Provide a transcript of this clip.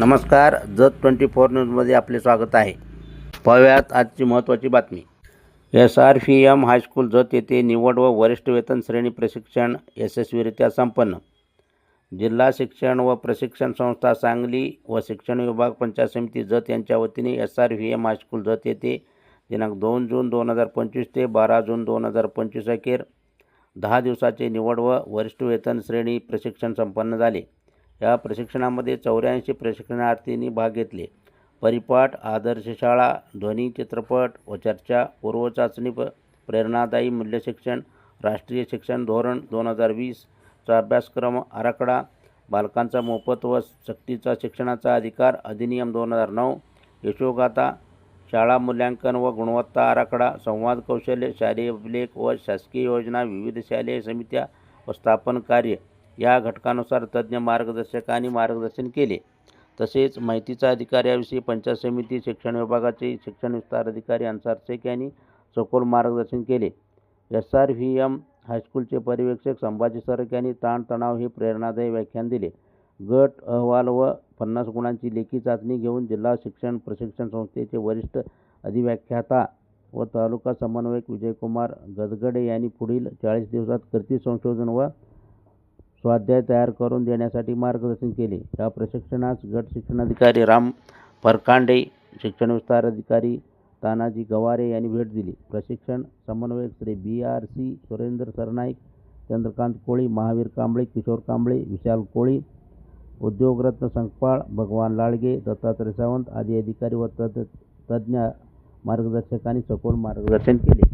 नमस्कार Jat twenty four न्यूजमध्ये आपले स्वागत आहे. पाहूयात आजची महत्त्वाची बातमी. S R V M high school Jath येथे निवड व वरिष्ठ वेतन श्रेणी प्रशिक्षण यशस्वीरित्या संपन्न. जिल्हा शिक्षण व प्रशिक्षण संस्था सांगली व शिक्षण विभाग पंचायत समिती जत यांच्या वतीने S R V M high school Jath येथे दिनांक दोन जून दोन हजार पंचवीस ते बारा जून दोन हजार पंचवीस अखेर दहा दिवसाचे निवड व वरिष्ठ वेतन श्रेणी प्रशिक्षण संपन्न झाले. या प्रशिक्षणामध्ये चौऱ्याऐंशी प्रशिक्षणार्थींनी भाग घेतले. परिपाठ आदर्श शाळा ध्वनी चित्रपट व चर्चा पूर्वचाचणी प प्रेरणादायी मूल्यशिक्षण राष्ट्रीय शिक्षण धोरण दोन हजार वीसचा अभ्यासक्रम आराखडा बालकांचा मोफत व सक्तीचा शिक्षणाचा अधिकार अधिनियम दोन हजार नऊ यशोगाथा शाळा मूल्यांकन व गुणवत्ता आराखडा संवाद कौशल्य शालेय अभिलेख व शासकीय योजना विविध शालेय समित्या व स्थापन कार्य. या घटकानुसार तज्ज्ञ मार्गदर्शकांनी मार्गदर्शन केले. तसेच माहितीचा अधिकार याविषयी पंचायत समिती शिक्षण विभागाचे शिक्षण विस्तार अधिकारी अन्सार शेख यांनी सखोल मार्गदर्शन केले. एस आर व्ही एम हायस्कूलचे पर्यवेक्षक संभाजी सरक यांनी ताणतणाव हे प्रेरणादायी व्याख्यान दिले. गट अहवाल व पन्नास गुणांची लेखी चाचणी घेऊन जिल्हा शिक्षण प्रशिक्षण संस्थेचे वरिष्ठ अधिव्याख्याता व तालुका समन्वयक विजयकुमार गदगडे यांनी पुढील चाळीस दिवसात कृती संशोधन व स्वाध्याय तयार करून देण्यासाठी मार्गदर्शन केले. या प्रशिक्षणास गट शिक्षणाधिकारी राम परकांडे शिक्षण विस्तार अधिकारी तानाजी गवारे यांनी भेट दिली. प्रशिक्षण समन्वयक Shri B R C Surendra Sarnaik Chandrakant Koli Mahavir Kamble Kishor Kamble Vishal Koli उद्योगरत्न Sankpal Bhagwan Ladge Dattatray Sawant आदी अधिकारी व तज्ज्ञ मार्गदर्शकांनी सखोल मार्गदर्शन केले.